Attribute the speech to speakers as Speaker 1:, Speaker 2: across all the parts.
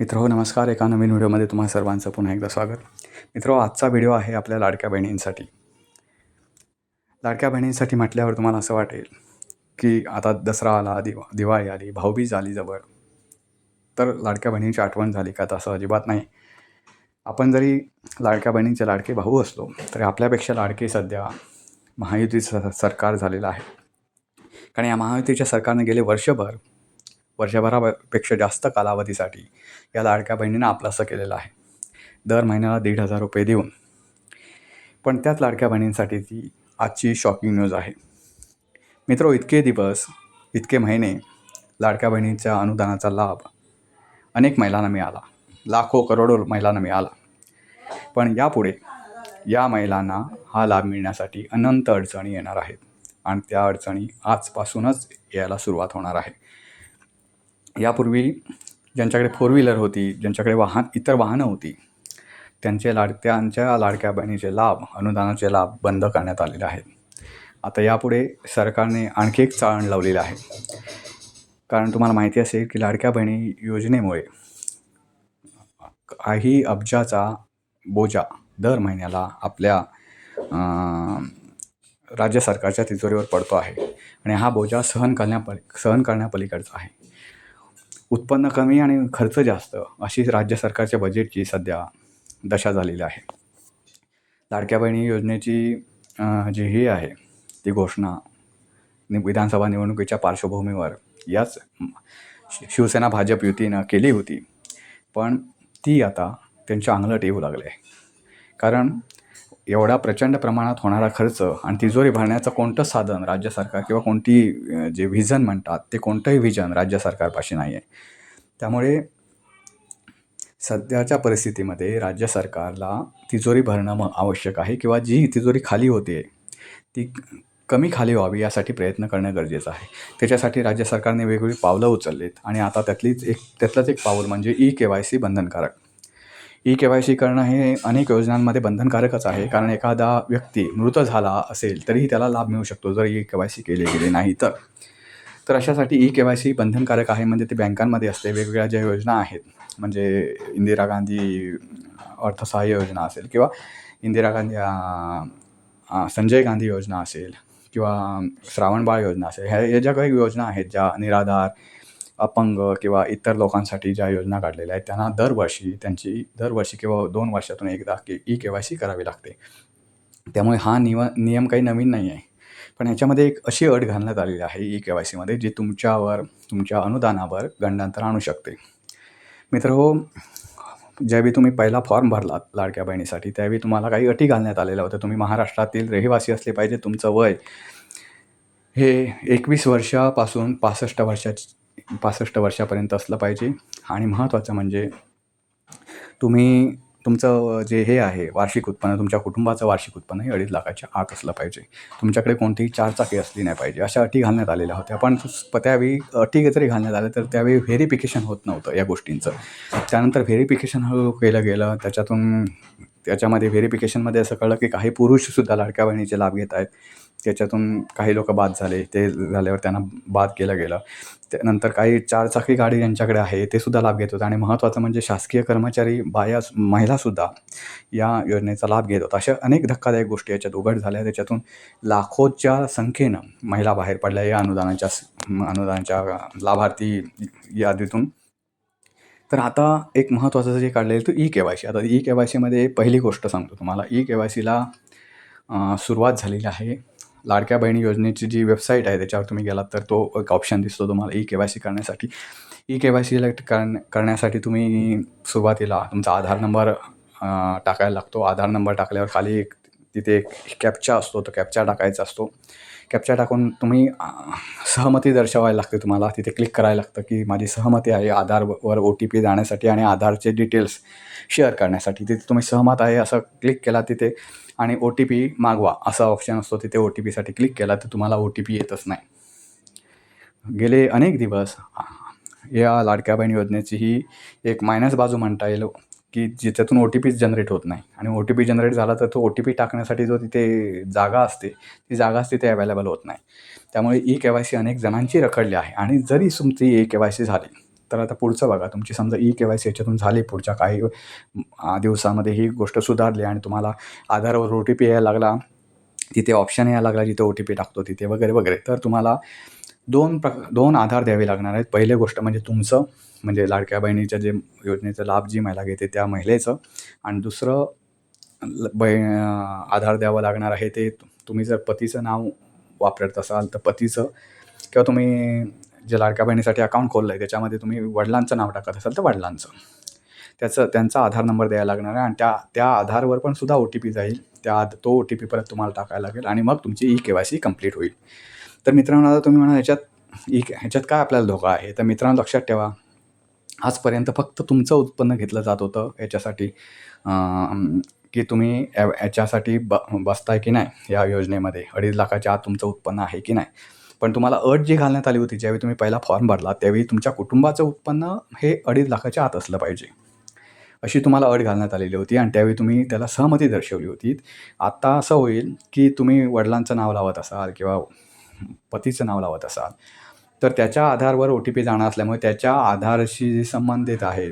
Speaker 1: मित्र हो नमस्कार. एका नवीन व्हिडिओमध्ये तुम्हा सर्वांचं पुन्हा एकदा स्वागत. मित्र हो, आजचा व्हिडिओ आहे आपल्या लाडक्या बहिणींसाठी. लाडक्या बहिणींसाठी म्हटल्यावर तुम्हाला असं वाटेल की आता दसरा आला दिवा दिवाळी आली भाऊबीज आली जवळ. तर लाडक्या बहिणींची आठवण झाली का? तसं अजिबात नाही. आपण जरी लाडक्या बहिणींचे लाडके भाऊ असलो तरी आपल्यापेक्षा लाडके सध्या महायुतीचं सरकार झालेलं आहे. कारण या महायुतीच्या सरकारने गेले वर्षभर वर्षभरापेक्षा जास्त कालावधीसाठी या लाडक्या बहिणींना आपलासं केलेलं आहे. दर महिन्याला दीड हजार रुपये देऊन. पण त्याच लाडक्या बहिणींसाठी ती आजची शॉकिंग न्यूज आहे. मित्रो इतके दिवस इतके महिने लाडक्या बहिणीच्या अनुदानाचा लाभ अनेक महिलांना मिळाला. लाखो करोडो महिलांना मिळाला. पण यापुढे या महिलांना हा लाभ मिळण्यासाठी अनंत अडचणी येणार आहेत. आणि त्या अडचणी आजपासूनच यायला सुरुवात होणार आहे. यापूर्वी ज्यांच्याकडे फोर व्हीलर होती ज्यांच्याकडे वाहन इतर वाहनं होती त्यांचे लाडत्यांच्या लाडक्या बहिणीचे लाभ अनुदानाचे लाभ बंद करण्यात आलेले आहेत. आता यापुढे सरकारने आणखी एक चाळण लावलेलं आहे. कारण तुम्हाला माहिती असेल की लाडक्या बहिणी योजनेमुळे काही अब्जाचा बोजा दर महिन्याला आपल्या राज्य सरकारच्या तिजोरीवर पडतो आहे. आणि हा बोजा सहन करण्यापली सहन करण्यापलीकडचा आहे. उत्पन्न कमी आणि खर्च जास्त अशी राज्य सरकारच्या बजेटची सध्या दशा झालेली आहे. लाडक्या बहिणी योजनेची जी ही आहे ती घोषणा विधानसभा निवडणुकीच्या पार्श्वभूमीवर याच शि- शिवसेना भाजप युतीनं केली होती. पण ती आता त्यांच्या अंगलट येऊ लागले कारण एवढा प्रचंड प्रमाणात होणारा खर्च आणि तिजोरी भरण्याचं कोणतं साधन राज्य सरकार किंवा कोणती जे व्हिजन म्हणतात ते कोणतंही व्हिजन राज्य सरकारपाशी नाही आहे त्यामुळे सध्याच्या परिस्थितीमध्ये राज्य सरकारला तिजोरी भरणं म आवश्यक आहे किंवा जी तिजोरी खाली होते ती कमी खाली व्हावी यासाठी प्रयत्न करणं गरजेचं आहे. त्याच्यासाठी राज्य सरकारने वेगवेगळी पावलं उचललीत आणि आता त्यातलीच एक त्यातलंच एक पाऊल म्हणजे ई के वाय सी बंधनकारक. ई के वाय सी करणं हे अनेक योजनांमध्ये बंधनकारकच आहे. कारण एखादा व्यक्ती मृत झाला असेल तरीही त्याला लाभ मिळू शकतो जर ई के वाय सी केले गेले नाही तर. तर अशासाठी ई के वाय सी बंधनकारक आहे म्हणजे ते बँकांमध्ये असते. वेगवेगळ्या ज्या योजना आहेत म्हणजे इंदिरा गांधी अर्थसहाय्य योजना असेल किंवा इंदिरा गांधी संजय गांधी योजना असेल किंवा श्रावणबाळ योजना असेल. ह्या या ज्या काही योजना आहेत ज्या निराधार अपंग किंवा इतर लोकांसाठी ज्या योजना काढलेल्या आहेत त्यांना दरवर्षी त्यांची दरवर्षी किंवा दोन वर्षातून एकदा K E K Y C करावी लागते. त्यामुळे हा निव नियम काही नवीन नाही आहे. पण ह्याच्यामध्ये एक अशी अट घालण्यात आलेली आहे ई के वाय सीमध्ये जी तुमच्यावर तुमच्या अनुदानावर गंडांतर आणू शकते. मित्र हो ज्यावेळी तुम्ही पहिला फॉर्म भरलात लाडक्या बहिणीसाठी त्यावेळी तुम्हाला काही अटी घालण्यात आलेल्या होत्या. तुम्ही महाराष्ट्रातील रहिवासी असले पाहिजे तुमचं वय हे एकवीस वर्षापासून पासष्ट वर्षाची पासष्ट वर्षापर्यंत असलं पाहिजे. आणि महत्त्वाचं म्हणजे तुम्ही तुमचं जे हे आहे वार्षिक उत्पन्न तुमच्या कुटुंबाचं वार्षिक उत्पन्न हे अडीच लाखाच्या आत असलं पाहिजे. तुमच्याकडे कोणतीही चारचाकी असली नाही पाहिजे. अशा अटी घालण्यात आलेल्या होत्या. पण त्यावेळी अटी जरी घालण्यात आल्या तर त्यावेळी व्हेरिफिकेशन होत नव्हतं या गोष्टींचं. त्यानंतर व्हेरिफिकेशन हळूहळू केलं गेलं. त्याच्यातून त्याच्यामध्ये व्हेरिफिकेशनमध्ये असं कळलं की काही पुरुषसुद्धा लाडक्या बहिणीचे लाभ घेत आहेत. त्याच्यातून काही लोक बाद झाले ते झाल्यावर त्यांना बाद केलं गेलं. त्यानंतर काही चारचाकी गाडी ज्यांच्याकडे आहे ते सुद्धा लाभ घेत होते. आणि महत्त्वाचं म्हणजे शासकीय कर्मचारी बाया महिलासुद्धा या योजनेचा लाभ घेत होता. अशा अनेक धक्कादायक गोष्टी याच्यात उघड झाल्या. त्याच्यातून लाखोच्या संख्येनं महिला बाहेर पडल्या. या अनुदानाच्या अनुदानाच्या लाभार्थी यादीतून. तर आता एक महत्त्वाचं जे काढलेलं तो ई के वाय सी आता ई के वाय सीमध्ये पहिली गोष्ट सांगतो तुम्हाला. ई के वाय सीला सुरुवात झालेली आहे. लाडक्या बहिणी योजनेची जी वेबसाईट आहे त्याच्यावर तुम्ही गेलात तर तो एक ऑप्शन दिसतो तुम्हाला ई के वाय सी करण्यासाठी. ई के वाय सी इलेक्ट करण्या करण्यासाठी तुम्ही सुरुवातीला तुमचा आधार नंबर टाकायला लागतो. आधार नंबर टाकल्यावर खाली एक तिथे एक कॅप्चा असतो तो कॅप्चा टाकायचा असतो. कॅप्चा टाकून तुम्ही सहमती दर्शवायला लागते तुम्हाला. तिथे क्लिक करायला लागतं की माझी सहमती आहे आधारवर ओ टी पी जाण्यासाठी आणि आधारचे डिटेल्स शेअर करण्यासाठी. तिथे तुम्ही सहमत आहे असं क्लिक केला तिथे आणि ओ टी पी मागवा असा ऑप्शन असतो. तिथे ओ टी पीसाठी क्लिक केला तर तुम्हाला ओ टी पी येतच नाही. गेले अनेक दिवस या लाडक्या बहीण योजनेची ही एक मायनस बाजू म्हणता येईल की ज्याच्यातून ओ टी पीच जनरेट होत नाही. आणि ओ टी पी जनरेट झाला तर तो ओ टी पी टाकण्यासाठी जो तिथे जागा असते ती जागाच तिथे अवेलेबल होत नाही. त्यामुळे ई के वाय सी अनेक जणांची रखडली आहे. आणि जरी तुमची ई के वाय सी झाली तर आता पुढचं बघा तुमची समजा ई के वाय सी याच्यातून झाली पुढच्या काही दिवसामध्ये ही गोष्ट सुधारली आणि तुम्हाला आधारवर ओ टी पी यायला लागला तिथे ऑप्शन यायला लागला जिथे ओ टी पी टाकतो तिथे वगैरे वगैरे. तर तुम्हाला दोन प्र दोन आधार द्यावे लागणार आहेत. पहिली गोष्ट म्हणजे तुमचं म्हणजे लाडक्या बहिणीच्या जे योजनेचा लाभ जी महिला घेते त्या महिलेचं. आणि दुसरं ल बै आधार द्यावं लागणार आहे ते तुम्ही जर पतीचं नाव वापरत असाल तर पतीचं किंवा तुम्ही जे लाडक्या बहिणीसाठी अकाउंट खोललं आहे त्याच्यामध्ये तुम्ही वडिलांचं नाव टाकत असाल तर वडिलांचं. त्याचं त्यांचा आधार नंबर द्यायला लागणार आहे आणि त्या त्या आधारवर पण सुद्धा ओ टी पी जाईल. त्या तो ओ टी पी परत तुम्हाला टाकायला लागेल आणि मग तुमची E K Y C complete होईल. तर मित्रांनो आता तुम्ही म्हणा ह्याच्यात ई ह्याच्यात काय आपल्याला धोका आहे? तर मित्रांनो लक्षात ठेवा. आजपर्यंत फक्त तुमचं उत्पन्न घेतलं जात होतं याच्यासाठी की तुम्ही या याच्यासाठी ब बसताय की नाही या योजनेमध्ये? अडीच लाखाच्या आत तुमचं उत्पन्न आहे की नाही? पण तुम्हाला अट जी घालण्यात आली होती ज्यावेळी तुम्ही पहिला फॉर्म भरला त्यावेळी तुमच्या कुटुंबाचं उत्पन्न हे अडीच लाखाच्या आत असलं पाहिजे. अशी तुम्हाला अट घालण्यात आलेली होती आणि त्यावेळी तुम्ही त्याला सहमती दर्शवली होती. आत्ता असं होईल की तुम्ही वडिलांचं नाव लावत असाल किंवा पतीचं नाव लावत असाल तर त्याच्या आधारवर ओ टी पी जाणार असल्यामुळे त्याच्या आधारशी जे संबंधित आहे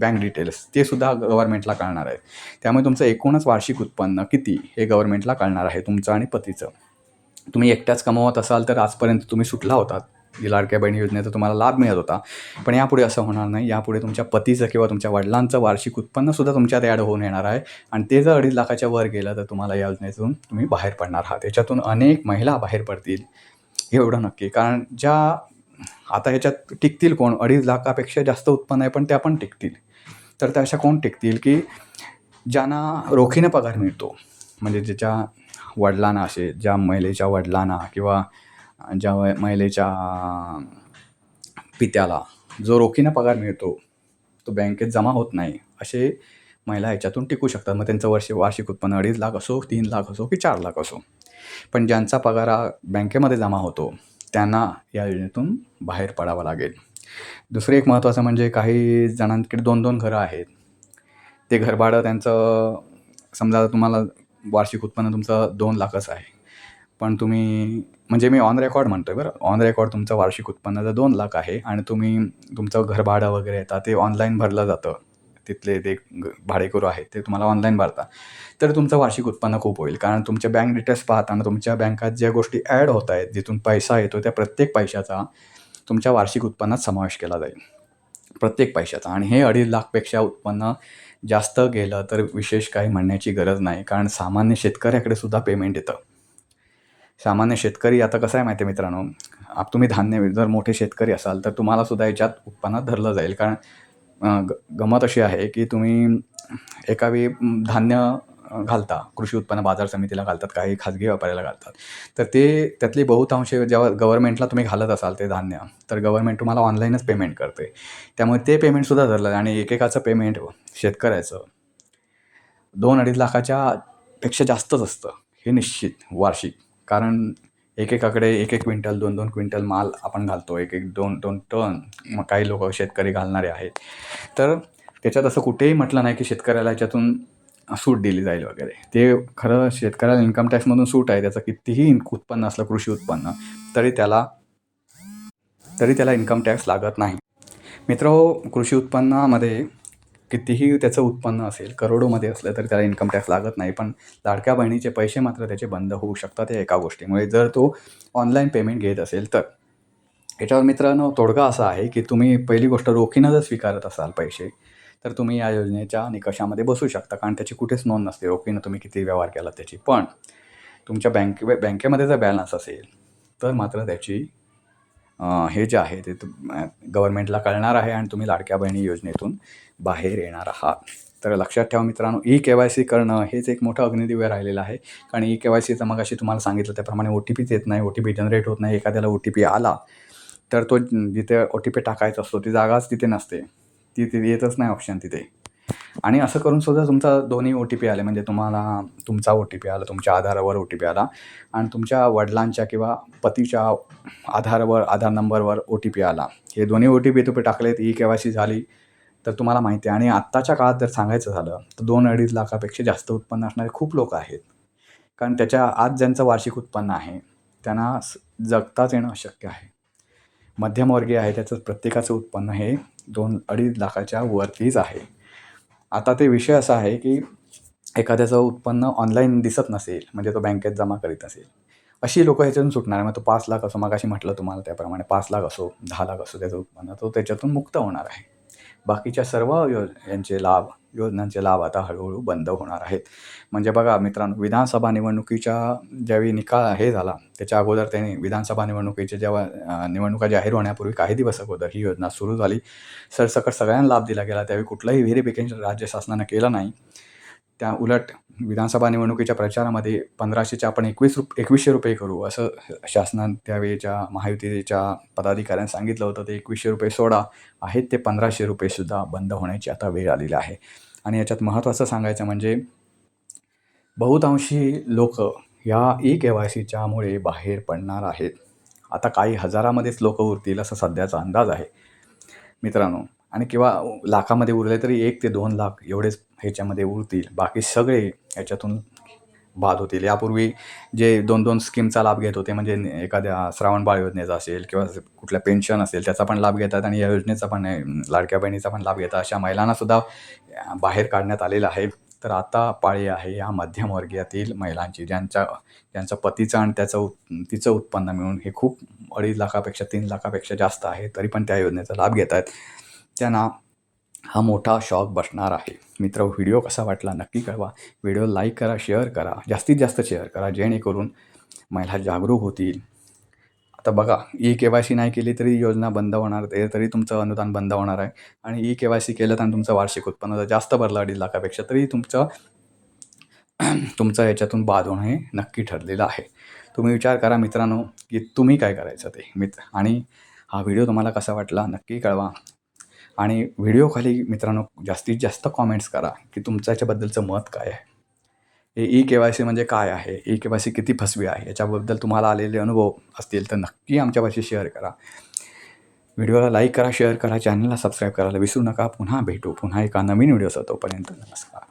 Speaker 1: बँक डिटेल्स ते सुद्धा गव्हर्नमेंटला कळणार आहे. त्यामुळे तुमचं एकूणच वार्षिक उत्पन्न किती हे गव्हर्नमेंटला कळणार आहे तुमचं आणि पतीचं. तुम्ही एकट्याच कमवत असाल तर आजपर्यंत तुम्ही सुटला होतात. जी लाडक्या बहिणी योजनेचा तुम्हाला लाभ मिळत होता. पण यापुढे असं होणार नाही. यापुढे तुमच्या पतीचं किंवा तुमच्या वडिलांचं वार्षिक उत्पन्नसुद्धा तुमच्यात ॲड होऊन येणार आहे. आणि ते जर अडीच लाखाच्या वर गेलं तर तुम्हाला या योजनेतून तुम्ही बाहेर पडणार आहात. याच्यातून अनेक महिला बाहेर पडतील. एवढं नक्की. कारण ज्या आता ह्याच्यात टिकतील कोण? अडीच लाखापेक्षा जास्त उत्पन्न आहे पण त्या पण टिकतील. तर त्या अशा कोण टिकतील की ज्यांना रोखीने पगार मिळतो? म्हणजे ज्याच्या वडिलांना असे ज्या महिलेच्या वडिलांना किंवा ज्या महिलेच्या पित्याला जो रोखीनं पगार मिळतो तो बँकेत जमा होत नाही असे महिला ह्याच्यातून टिकू शकतात. मग त्यांचं वर्ष वार्षिक उत्पन्न अडीच लाख असो तीन लाख असो की चार लाख असो. पण ज्यांचा पगार हा बँकेमध्ये जमा होतो त्यांना या योजनेतून बाहेर पडावं लागेल. दुसरं एक महत्त्वाचं म्हणजे काही जणांकडे दोन दोन घरं आहेत. ते घरभाडं त्यांचं समजा तुम्हाला वार्षिक उत्पन्न तुमचं दोन लाखच आहे. पण तुम्ही म्हणजे मी ऑन रेकॉर्ड म्हणतो आहे बरं. ऑन रेकॉर्ड तुमचं वार्षिक उत्पन्न जर दोन लाख आहे आणि तुम्ही तुमचं घरभाडं वगैरे येतात ते ऑनलाईन भरलं जातं. तिथले ते भाडेकरू आहेत ते तुम्हाला ऑनलाईन भरता तर तुमचं वार्षिक उत्पन्न खूप होईल. कारण तुमच्या बँक डिटेल्स पाहताना तुमच्या बँकात ज्या गोष्टी ॲड होत आहेत जिथून पैसा येतो त्या प्रत्येक पैशाचा तुमच्या वार्षिक उत्पन्नात समावेश केला जाईल. प्रत्येक पैशाचा. आणि हे अडीच लाखपेक्षा उत्पन्न जास्त गेलं तर विशेष काही म्हणण्याची गरज नाही. कारण सामान्य शेतकऱ्याकडे सुद्धा पेमेंट येतं. सामान्य शेतकरी आता कसं आहे माहिती आहे मित्रांनो? आप तुम्ही धान्य जर मोठे शेतकरी असाल तर तुम्हाला सुद्धा याच्यात उत्पन्नात धरलं जाईल. कारण गमत ग गंमत अशी आहे की तुम्ही एका वेळी धान्य घालता. कृषी उत्पन्न बाजार समितीला घालतात काही खाजगी व्यापाऱ्याला घालतात. तर ते त्यातली बहुतांश जेव्हा गव्हर्नमेंटला तुम्ही घालत असाल ते धान्य तर गव्हर्नमेंट तुम्हाला ऑनलाईनच पेमेंट करते. त्यामुळे ते पेमेंटसुद्धा धरलं आहे आणि एकेकाचं पेमेंट शेतकऱ्याचं दोन अडीच लाखाच्या पेक्षा जास्तच असतं हे निश्चित वार्षिक. कारण एकेकाकडे एक एक क्विंटल दोन दोन क्विंटल माल आपण घालतो एक एक दोन दोन टन मग काही लोक शेतकरी घालणारे आहेत. तर त्याच्यात असं कुठेही म्हटलं नाही की शेतकऱ्याला याच्यातून सूट दिली जाईल वगैरे. ते खरं शेतकऱ्याला इन्कम टॅक्समधून सूट आहे. त्याचं कितीही इन- उत्पन्न असलं कृषी उत्पन्न तरी त्याला तरी त्याला इन्कम टॅक्स लागत नाही. मित्र हो, कृषी उत्पन्नामध्ये कितीही त्याचं उत्पन्न असेल करोडोमध्ये असलं तरी त्याला इन्कम टॅक्स लागत नाही. पण लाडक्या बहिणीचे पैसे मात्र त्याचे बंद होऊ शकतात या एका गोष्टीमुळे. जर तो ऑनलाईन पेमेंट घेत असेल तर. याच्यावर मित्रांनो तोडगा असा आहे की तुम्ही पहिली गोष्ट रोखीनं जर स्वीकारत असाल पैसे तर तुम्ही या योजनेच्या निकषामध्ये बसू शकता. कारण त्याची कुठेच नोंद नसते. रोखीनं तुम्ही किती व्यवहार केला त्याची. पण तुमच्या बँके बँकेमध्ये जर बॅलन्स असेल तर मात्र त्याची हे जे आहे ते गव्हर्नमेंटला कळणार आहे आणि तुम्ही लाडक्या बहिणी योजनेतून बाहेर येणार आहात. तर लक्षात ठेवा मित्रांनो ई के वाय सी करणं हेच एक मोठं अग्निदिव्य राहिलेलं आहे. कारण ई के वाय सीचं मग अशी तुम्हाला सांगितलं त्याप्रमाणे ओ टी पीच येत नाही ओ टी पी जनरेट होत नाही एखाद्याला ओ टी पी आला तर तो जिथे ओ टी पी टाकायचा असतो ती जागाच तिथे नसते. ती तिथे येतच नाही ऑप्शन तिथे. आणि असं करून सुद्धा तुमचा दोन्ही ओ टी पी आले. म्हणजे तुम्हाला तुमचा ओ टी पी आला तुमच्या आधारावर ओ टी पी आला आणि तुमच्या वडिलांच्या किंवा पतीच्या आधारवर आधार नंबरवर ओ टी पी आला. हे दोन्ही ओ टी पी तुम्ही टाकलेत ई के वाय सी झाली तर तुम्हाला माहिती आहे. आणि आत्ताच्या काळात जर सांगायचं झालं तर दोन अडीच लाखापेक्षा जास्त उत्पन्न असणारे खूप लोक आहेत. कारण त्याच्या आज ज्यांचं वार्षिक उत्पन्न आहे त्यांना जगताच येणं अशक्य आहे. मध्यमवर्गीय आहे त्याचं प्रत्येकाचं उत्पन्न हे दोन अडीच लाखाच्या वरतीच आहे. आता ते विषय असा आहे की एखाद्याचं उत्पन्न ऑनलाईन दिसत नसेल म्हणजे तो बँकेत जमा करीत असेल. अशी लोकं ह्याच्यातून सुटणार मग तो पाच लाख असो मग म्हटलं तुम्हाला त्याप्रमाणे पाच लाख असो दहा लाख असो त्याचं उत्पन्न तो त्याच्यातून मुक्त होणार आहे. बाकीच्या सर्व योज यांचे लाभ योजनांचे लाभ आता हळूहळू बंद होणार आहेत. म्हणजे बघा मित्रांनो विधानसभा निवडणुकीच्या ज्यावेळी निकाल हे झाला त्याच्या अगोदर त्यांनी विधानसभा निवडणुकीचे जेव्हा निवडणुका जाहीर होण्यापूर्वी काही दिवस अगोदर ही योजना सुरू झाली. सरसकट सगळ्यांना लाभ दिला गेला त्यावेळी कुठलंही व्हेरिफिकेशन राज्य शासनानं केलं नाही. त्या उलट विधानसभा निवडणुकीच्या प्रचारामध्ये पंधराशेच्या आपण एकवीस रुप एकवीसशे रुपये करू असं शासनानं त्यावेळेच्या महायुतीच्या पदाधिकाऱ्यांनी सांगितलं होतं. ते एकवीसशे रुपये सोडा. आहेत ते पंधराशे रुपयेसुद्धा बंद होण्याची आता वेळ आलेली आहे. आणि याच्यात महत्त्वाचं सांगायचं म्हणजे बहुतांशी लोक या ई के वाय सीच्यामुळे बाहेर पडणार आहेत. आता काही हजारामध्येच लोक उरतील असा सध्याचा अंदाज आहे. मित्रांनो आणि किंवा लाखामध्ये उरले तरी एक ते दोन लाख एवढेच ह्याच्यामध्ये उरतील. बाकी सगळे ह्याच्यातून बाद होतील. यापूर्वी जे दोन दोन स्कीमचा लाभ घेत होते म्हणजे एखाद्या एखाद्या श्रावणबाळ योजनेचा असेल किंवा कुठल्या पेन्शन असेल त्याचा पण लाभ घेतात आणि या योजनेचा पण लाडक्या बहिणीचा पण लाभ घेतात. अशा महिलांनासुद्धा बाहेर काढण्यात आलेलं आहे. तर आता पाळी आहे या मध्यमवर्गीयातील महिलांची ज्यांच्या ज्यांचं पतीचं आणि त्याचं उत् तिचं उत्पन्न मिळून हे खूप अडीच लाखापेक्षा तीन लाखापेक्षा जास्त आहे तरी पण त्या योजनेचा लाभ घेत आहेत. त्यांना हा मोठा शॉक बसणार आहे. मित्र व्हिडिओ कसा वाटला नक्की कळवा. व्हिडिओ लाईक करा शेअर करा जास्तीत जास्त शेअर करा जेणेकरून महिला जागरूक होतील. आता बघा ई के वाय सी नाही केली तरी योजना बंद होणार ते तरी तुमचं अनुदान बंद होणार आहे. आणि ई के वाय सी केलं तर तुमचं वार्षिक उत्पन्न जर जास्त भरलं अडीच लाखापेक्षा तरी तुमचं तुमचं याच्यातून बाद होणं हे नक्की ठरलेलं आहे. तुम्ही विचार करा मित्रांनो की तुम्ही काय करायचं ते. मित्र आणि हा व्हिडिओ तुम्हाला कसा वाटला नक्की कळवा. आणि व्हिडिओखाली मित्रांनो जास्तीत जास्त कॉमेंट्स करा की तुमचं याच्याबद्दलचं मत काय आहे. हे ई के वाय सी म्हणजे काय आहे? ई के वाय सी किती फसवी आहे? याच्याबद्दल तुम्हाला आलेले अनुभव असतील तर नक्की आमच्यापाशी शेअर करा. व्हिडिओला लाईक करा शेअर करा चॅनलला सबस्क्राईब करायला विसरू नका. पुन्हा भेटू. पुन्हा एका नवीन व्हिडिओ तोपर्यंत नमस्कार.